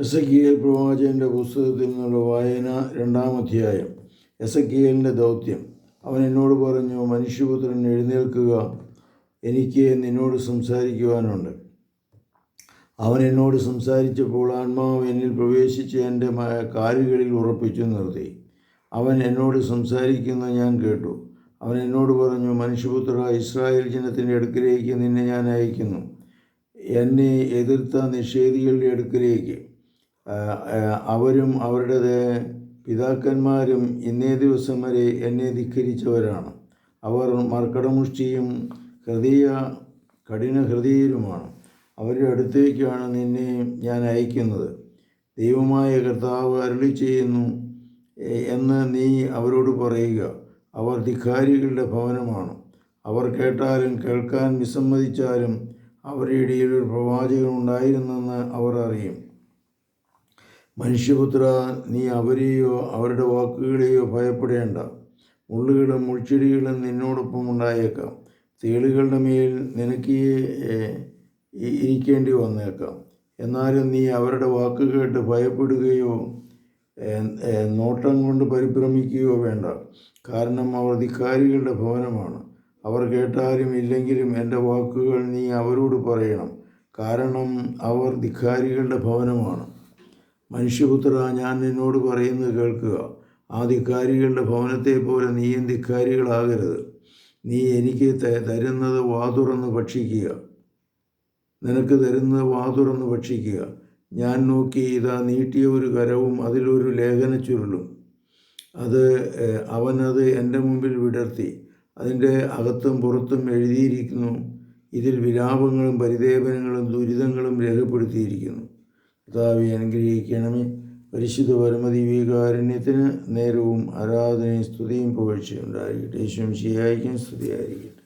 എസക്കിയേൽ പ്രവാചകന്റെ പുസ്തകത്തിൽ നിന്നുള്ള വായന രണ്ടാമധ്യായം എസക്കിയേലിന്റെ ദൗത്യം. അവൻ എന്നോട് പറഞ്ഞു മനുഷ്യപുത്രൻ എഴുന്നേൽക്കുക. എനിക്ക് നിന്നോട് സംസാരിക്കുവാനുണ്ട്. അവൻ എന്നോട് സംസാരിച്ചപ്പോൾ ആത്മാവ് എന്നിൽ പ്രവേശിച്ച് എന്റെ കാലുകളിൽ ഉറപ്പിച്ചു നിർത്തി. അവൻ എന്നോട് സംസാരിക്കുന്നത് ഞാൻ കേട്ടു. അവൻ എന്നോട് പറഞ്ഞു മനുഷ്യപുത്ര ഇസ്രായേൽ ജനത്തിന്റെ അടുക്കിലേക്ക് നിന്നെ ഞാൻ അയക്കുന്നു. എന്നെ എതിർത്ത നിഷേധികളുടെ അടുക്കിലേക്ക്. അവരും അവരുടെ പിതാക്കന്മാരും ഇന്നേ ദിവസം വരെ എന്നെ ധിക്കരിച്ചവരാണ്. അവർ മർക്കടമുഷ്ടിയും ഹൃദയ കഠിന ഹൃദയരുമാണ്. അവരുടെ അടുത്തേക്കാണ് നിന്നെ ഞാൻ അയക്കുന്നത്. ദൈവമായ കർത്താവ് അരുളി ചെയ്യുന്നു എന്ന് നീ അവരോട് പറയുക. അവർ ധിക്കാരികളുടെ ഭവനമാണ്. അവർ കേട്ടാലും കേൾക്കാൻ വിസമ്മതിച്ചാലും അവരുടെ ഇടയിൽ ഒരു പ്രവാചകൻ ഉണ്ടായിരുന്നെന്ന് അവർ അറിയും. മനുഷ്യപുത്ര നീ അവരെയോ അവരുടെ വാക്കുകളെയോ ഭയപ്പെടേണ്ട. മുള്ളുകളും മുൾച്ചെടികളും നിന്നോടൊപ്പം ഉണ്ടായേക്കാം. തേളുകളുടെ മേൽ നിനക്ക് ഇരിക്കേണ്ടി വന്നേക്കാം. എന്നാലും നീ അവരുടെ വാക്ക് കേട്ട് ഭയപ്പെടുകയോ നോട്ടം കൊണ്ട് പരിഭ്രമിക്കുകയോ വേണ്ട. കാരണം അവർ ധിക്കാരികളുടെ ഭവനമാണ്. അവർ കേട്ടാലും ഇല്ലെങ്കിലും എന്റെ വാക്കുകൾ നീ അവരോട് പറയണം. കാരണം അവർ ധിക്കാരികളുടെ ഭവനമാണ്. മനുഷ്യപുത്ര ഞാൻ നിന്നോട് പറയുന്നത് കേൾക്കുക. ആ ധിക്കാരികളുടെ ഭവനത്തെ പോലെ നീയും ധിക്കാരികളാകരുത് നീ എനിക്ക് തരുന്നത് വാതുറന്ന് ഭക്ഷിക്കുക. നിനക്ക് തരുന്നത് വാതുറന്ന് ഭക്ഷിക്കുക. ഞാൻ നോക്കി ഇതാ നീട്ടിയ ഒരു കരവും അതിലൊരു ലേഖന ചുരുളും അത് അവനത് എന്റെ മുമ്പിൽ വിടർത്തി. അതിന്റെ അകത്തും പുറത്തും എഴുതിയിരിക്കുന്നു. ഇതിൽ വിലാപങ്ങളും പരിദേവനങ്ങളും ദുരിതങ്ങളും രേഖപ്പെടുത്തിയിരിക്കുന്നു. കർത്താവെ അനുഗ്രഹിക്കണമേ. പരിശുദ്ധ പരമദിവ്യകാരുണ്യത്തിന് നേരവും ആരാധനയും സ്തുതിയും പുകഴ്ചയും ഉണ്ടായിരിക്കട്ടെ. ശംശിയായിരിക്കും സ്തുതിയായിരിക്കട്ടെ.